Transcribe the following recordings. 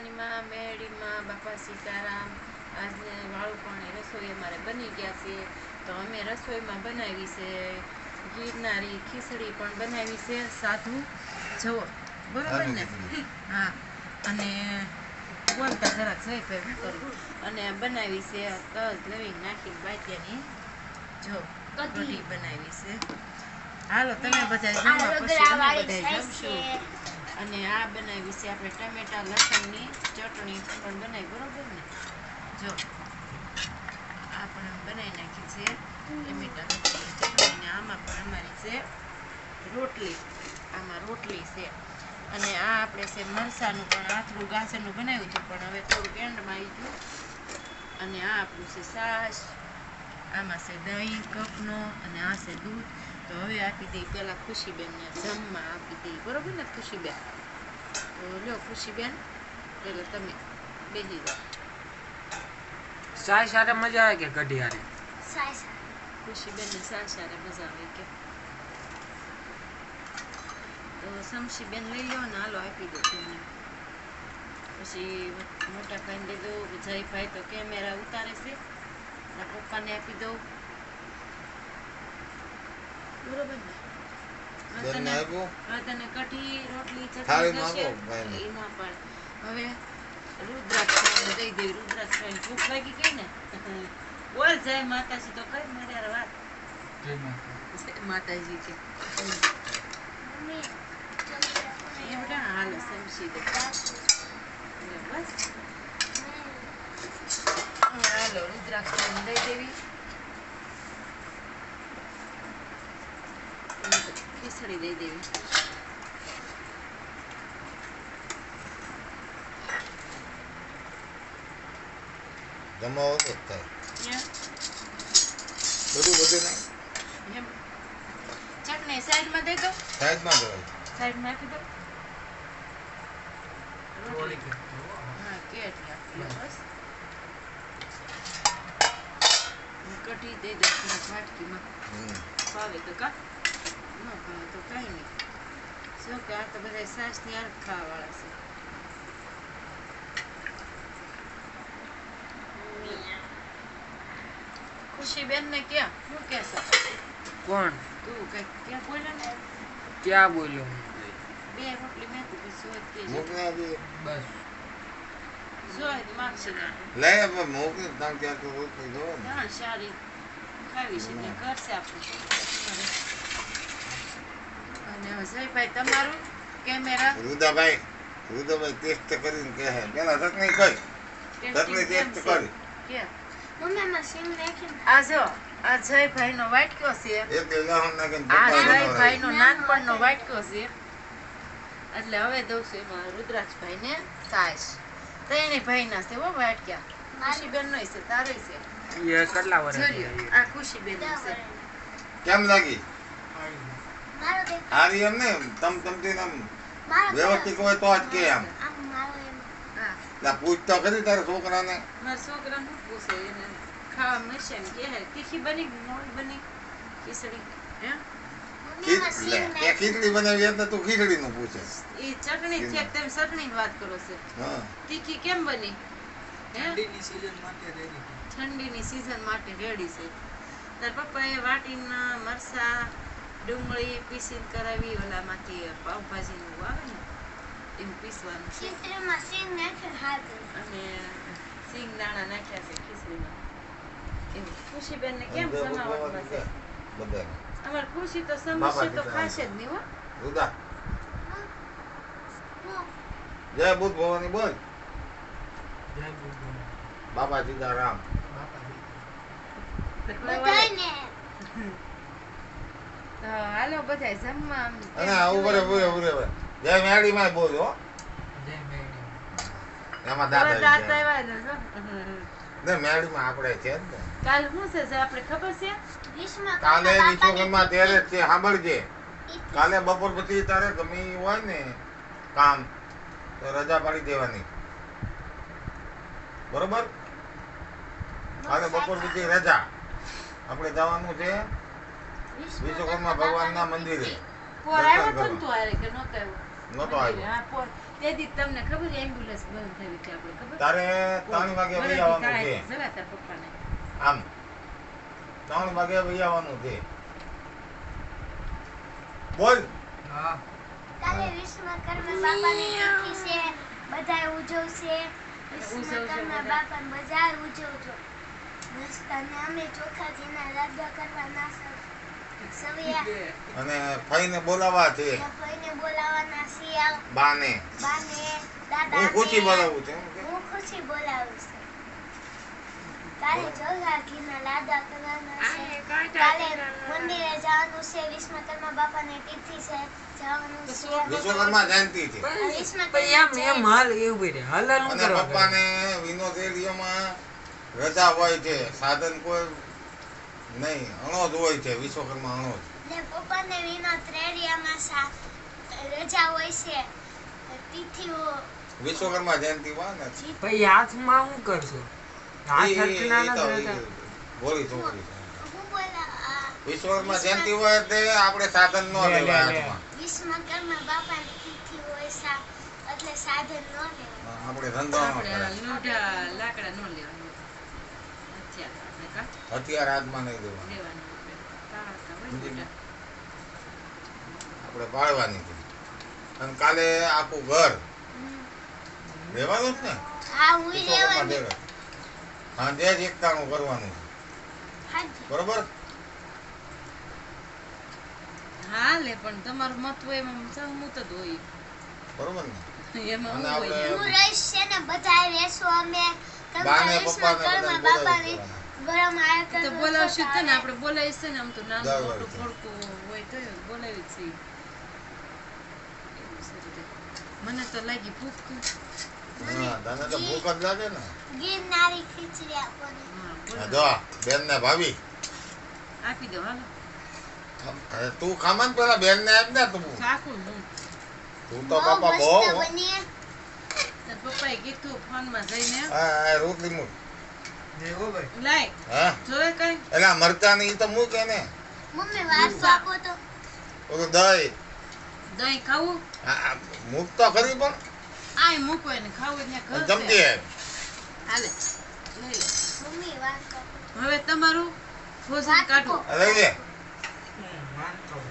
ભવાનીમાં મેળીમાં બાપા સીતારામ આજને વાળું પાણી રસોઈ અમારે બની ગયા છે. તો અમે રસોઈમાં બનાવી છે. ગિરનારી ખીચડી પણ બનાવી છે સાધુ. જવો બરાબર ને? હા અને બોલતા જરાક જઈ ભાઈ કરું. અને બનાવી છે તજ લવિંગ નાખીને બાટિયાની જો કઢી. બનાવી છે. હાલો તમે બધા જમવા પછી અમે બધા જમશું. અને આ બનાવી છે આપણે ટમેટા, લસણની ચટણી પણ બનાવી, બરોબર ને? જો આપણે બનાવી નાખી છે, ટમેટા લસણની ચટણી આમાં પણ અમારી છે રોટલી, આમાં રોટલી છે. અને આ આપણે છે મરસાનું પણ, આથરું ગાજરનું બનાવ્યું હતું પણ હવે થોડુંક એન્ડમાં આવી ગયું. અને આ આપણું છે છાશ, આમાં છે દહીં, કપનો, અને આ છે દૂધ. તો હવે આપી દઈ પહેલાં ખુશીબેનને જમવા આપી દઈ બરોબર ને ખુશીબેન? તો લ્યો ખુશીબેન પેલો તમે બેસી જાઓ ચાય સાથે મજા આવે કે કઢી હારે ખુશીબેનને સાસ સારે મજા આવે કે તો શમશીબેન લઈ લો ને હાલો આપી દો તમને પછી મોટા ભાઈને દઈ દઉં જયભાઈ તો કેમેરા ઉતારે છે પપ્પાને આપી દઉં બરોબર ને તને તને કઢી રોટલી ચટણી ભાઈને. એ ના પાડે હવે રુદ્રાક્ષ દઈ દઈ રુદ્રાક્ષ ભૂખ લાગી ગઈ ને બોલ જય માતાજી. તો કઈ મારે વાત. માતાજી. કે એવડા હાલ સમજી દે. બસ. હાલો રુદ્રાક્ષ દઈ દેવી અને ખીચડી દઈ દેવી જમાવો તો થાય બધું બધું નહીં? ચટણી સાઈડમાં દે દો. સાઈડમાં જવાય સાઈડમાં આપી દો. દો કઢી દઈ દઉં વાટકીમાં. હમ. ભાવે તો કા? ન ભાવે તો કાંઈ નહીં શું કે આ તો બધા સાસની હાર ખાવાવાળા છે ખુશીબેન ને ક્યાં શું કે કોણ? તું કઈ ક્યાં બોલ્યો ને ક્યાં બોલ્યો? બે રોટલી મેં તું કે આપી બસ. સોય માગશે લે હવે મૂકને તાણ ક્યાંક તો રોટલી જોવે ને સારી ખાવી છે ને કરશે આપણે. અને હવે તમારું કેમેરા? રુદાભાઈ રુદાભાઈ ટેસ્ટ કરીને કહે પેલા ચટણી કઈ ચટણી ટેસ્ટ કરી. ટેસ્ટિંગ આ જો આ જયભાઈ નો વાટક્યો છે. એક લહણ નાખીને આ જયભાઈ નો બનાવડાવી. નાનપણનો વાટક્યો છે. એટલે હવે દઉં છું એમાં રુદ્રાક્ષભાઈ ને સાસ. ત્રણેય ભાઈ ના છે હો વાટક્યા ખુશીબેન નો છે તારો છે. કેટલા વર્ષ આ ખુશીબેન છે. કેમ લાગી? હારી એમ ને તમ તમથી એમ વ્યવસ્થિત હોય તો જ કે એમ. હા લા પૂછ તો કરી તારા છોકરાને? મારા છોકરા શું પૂછે એને? ખાવા મળશે એમ કે હે. તીખી બની મોળ બની? ખીચડી હે? ખીચડી બનાવી એટલે તું ખીચડી નું પૂછે. એ ચટણી છે તેમ ચટણી વાત કરો છે. તીખી કેમ બની? હે? ઠંડીની સીઝન માટે રેડી છે. તાર પપ્પાએ વાટીના મરસા ડુંગળી પીસીને કરાવી ઓલામાંથી પાવભાજીનું આવે ને એવું પીસવાનું છે. અને સિંગ દાણા નાખ્યા છે ખીચડીમાં. એવું ખુશીબેનને કેમ જમાવટમાં છે? અમારે ખુશી તો સમસ્યા તો ખાશે જ નહીં હો. જય બુદ્ધ ભવાની બોલ. બાબા સીતારામ. તો હાલો બધા જમવા અને આવું બરે બરે બરે બરે જય મેળી માં બોલ હો. એમાં હવે દાંત દાદા આવ્યા ને ને મેળી માં આપણે છે ને. કાલ શું છે આપણે ખબર છે? કાલે વિશ્વકર્મા ત્યારે છે સાંભળજે. કાલે બપોર પછી તારે ગમે હોય ને કામ તો રજા પાડી દેવાની. બરોબર? કાલે બપોર પછી રજા. આપણે જવાનું છે વિશ્વકર્મા ભગવાનના મંદિરે. પોર આવ્યો તો ને કે નહોતો આવ્યો? નહોતો આવ્યો. હા પોર તે દી તમને ખબર એમ્બ્યુલન્સ બંધ થઈ હતી આપણે ખબર? તારે ત્રણ વાગે વહી આવવાનું છે. જવા તાર પપ્પાને. આમ. ત્રણ વાગે વહી આવવાનું છે. બોલ. હા. કાલે વિશ્વકર્મા બાપાની તિથિ છે. બધાય ઉજવશે. વિશ્વકર્મા ઉજવજો. મસ્ત અને અમે ચોખાજીના રાધા કરવાના છે. સવિયા અને ફઈને બોલાવા છે. બોલાવાના બાને. બાને દાદા હું ખુશી બોલાવું છું હું ખુશી બોલાવું છું. કાલે ચોખાજીના લાદા કરવાના છે. કાલે મંદિરે જવાનું છે. વિશ્વકર્મા બાપાની તિથિ છે. જવાનું છે. વિશ્વકર્મા જયંતિ છે. પછી એમ એમ હાલ એવું હાલ હાલ કરવા પપ્પાને વિનોદ રજા હોય છે. સાધન કોઈ નહીં અણોદ હોય છે વિશ્વકર્મા અણોદ ને પપ્પાને વિનો ત્રેડિયામાં સા રજા હોય છે તિથિઓ વિશ્વકર્મા જયંતિ માં ને? ભાઈ હાથમાં શું કરશો? હાથ તો નથી ઈ બોલી છોકરી હું બોલા વિશ્વકર્મા જયંતિ હોય તે આપણે સાધન ન લે, લે, લેવાય હાથમાં. વિશ્વકર્મા બાપાની તિથિ હોય સા એટલે સાધન ન લેવાય. આપણે ધંધો ન લાકડા ન કા હથિયાર હાથમાં નહીં દેવાનું. આપણે પાળવાની છે. અને કાલે આખું ઘર. રહેવાનું જ ને? હા જ એકતાણું કરવાનું. બરોબર? હા લે પણ તમારું મત હોય એમાં સહમત જ હોય. બરોબર ને? એમાં હું રહીશ છે ને બધા રહેશું અમે. બાને પપ્પાને વિશ્વકર્મા બધાને બાપાની બોલાવી ગરમ તો બોલાવશું ને આપણે બોલાવીશ ને આમ તો નાનું મોટું વર્ષે. હોય તો બોલાવી જ છે મને તો લાગી ભૂખ. જ લાગે ને. ગિરનારી ખીચડી. જો બેન ને ભાભી. આપી દો હાલો. તું ખામાં પેલા બેન ને આપ ને તું. હું. તું તો બાપા બહુ પપ્પાએ કીધું ફોનમાં જઈને. હા હા, રોટલી કઈ એલા મરતા ની તો મૂકે ને મમ્મી વાસ આપો તો. ઓલું દહીં. દહીં ખાવું? હા, મૂક તો ખરી પણ. આય મૂકો એને ખાવું ને છે. જમતી હે હાલે લઈ લે. મમ્મી વાસ હવે તમારું ભોજન. કાઢો. લઈ લે.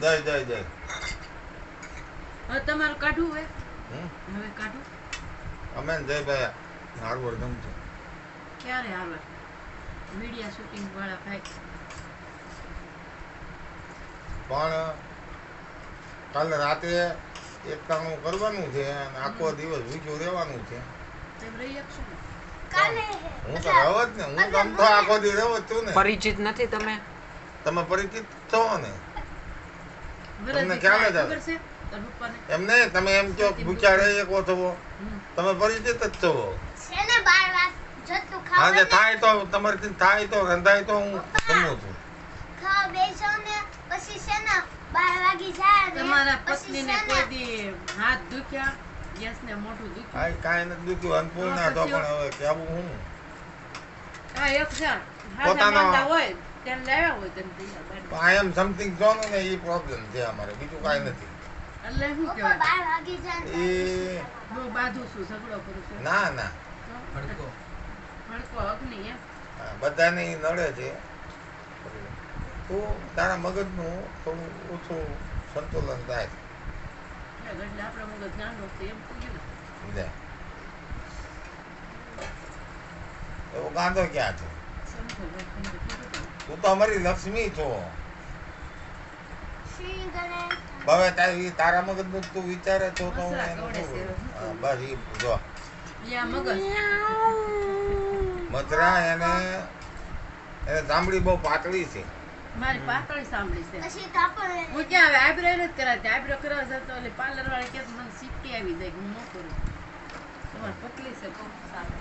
દહીં દહીં દહીં. હવે તમારું કાઢવું હે હમ? હવે કાઢું. અમે ને જયભાઈ હારવડ ગમશે ક્યારે આવે મીડિયા શૂટિંગ વાળા ભાઈ. પણ કાલે રાતે એકટાણું કરવાનું છે અને આખો દિવસ ભૂખ્યું રહેવાનું છે. તેમ હું તો રહો જ ને. હું ગમતો આખો દિવસ રહો જ છું ને. પરિચિત નથી તમે? તમે પરિચિત છો ને? તમને ખ્યાલ જ આવે. એમ નહીં તમે એમ કહો કે ભૂખ્યા રહી એક છો તમે પરિચિત જ છો. ખાવ થાય તો તમારે થાય તો રંધાય તો હું જમું છું. ખાવા બેસો ને પછી છે ને બાર વાગી જાય તમારા પત્ની ને કોઈ દી હાથ દુખ્યા? ગેસ ને મોઢું દુખ્યું? કાઈ કાંઈ નથી દુખ્યું અન્નપૂર્ણા તો પણ હવે કેવું હું? આ એક છે. પોતાનો- હોય લાવ્યા આઈ એમ સમથિંગ જો ને એ પ્રોબ્લેમ છે અમારે બીજું કાઈ નથી. એટલે શું કહેવાય? એ હું બાંધું છું ઝઘડો કરું છું? ના ના. ભડકો. બધાને નડે છે. તો તારા મગજનું થોડું ઓછું સંતુલન થાય. મગજ ને એવો ગાંધો ક્યાં છે? તો. તું અમારી લક્ષ્મી છો. હવે તારી તારા મગજનું તું વિચારે છો તો હું? બસ એ જો. મગજ. મધરા એને એને ચામડી બહુ પાતળી છે. મારી પાતળી સાંભળી છે. પછી તો આપણે હું ક્યાં હવે આઈબ્રો કરવા જતો એટલે પાર્લર વાળી કે મને સીટી આવી જાય હું ન કરું. તમારે પતલી છે બહુ સારું.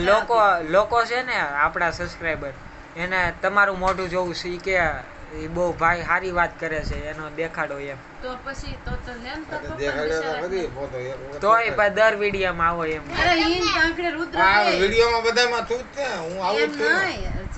લોકો લોકો છે ને આપણા સબસ્ક્રાઈબર એને તમારું મોઢું જોવું છે કે એ બહુ ભાઈ સારી વાત કરે છે એનો દેખાડો એમ. તો પછી તો તો તારા તો તોય દર વિડીયોમાં આવો એમ. અરે હિન તો રુદ્ર આ. વિડીયોમાં બધામાં તું જ છે હું આવું છું.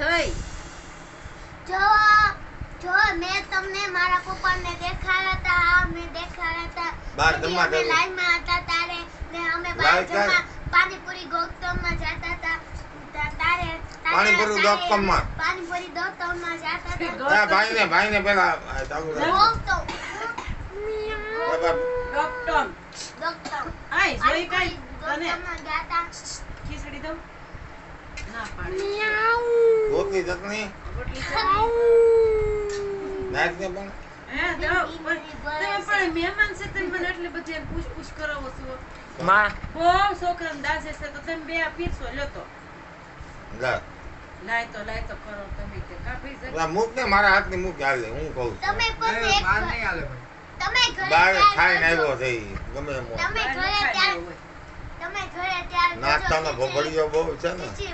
નહીં જો જો મેં તમને મારા પપ્પાને દેખાડ્યા હતા આ મેં દેખાડ્યા હતા બાર જવું. લાઈનમાં હતા તારે ને અમે બાર ધમા પાણીપુરી ગોકતમમાં જતા હતા તા- તારે તારે- પાણીપુરી તારે ગોકતમમાં? પાણીપુરી ગોકતમમાં જતા હતા. આ ભાઈને ભાઈને પેલા આ ચાલુ રાખ. ગોકતમ ડોક્ટર આય જોઈ કઈ તને? ગોકતમમાં ગયા હતા ખીચડી દઉં? ના પાડે રોટલી ચટણી? રોટલી ચટણી. પણ. હે દઉં પણ તમે પણ મહેમાન છે તમે મને એટલી બધી એમ પૂછ-પૂછ કરાવો છો. માં. બહુ છોકરાને દાસે છે તો તમે બે પીરસો લ્યો તો. લા. લાય તો લાય તો કરો તમે કે કાપી શકે પેલા મૂક ને મારા હાથની મૂક હાલે હું કહું છું. તમે પણ એક માર નહીં હાલે તમે ઘરે બાર ખાઈને આવ્યો છે ગમે એમ. તમે ઘરે ત્યાં તમે ઘરે ત્યાં નાસ્તાનો ભોગળીઓ બહુ છે ને.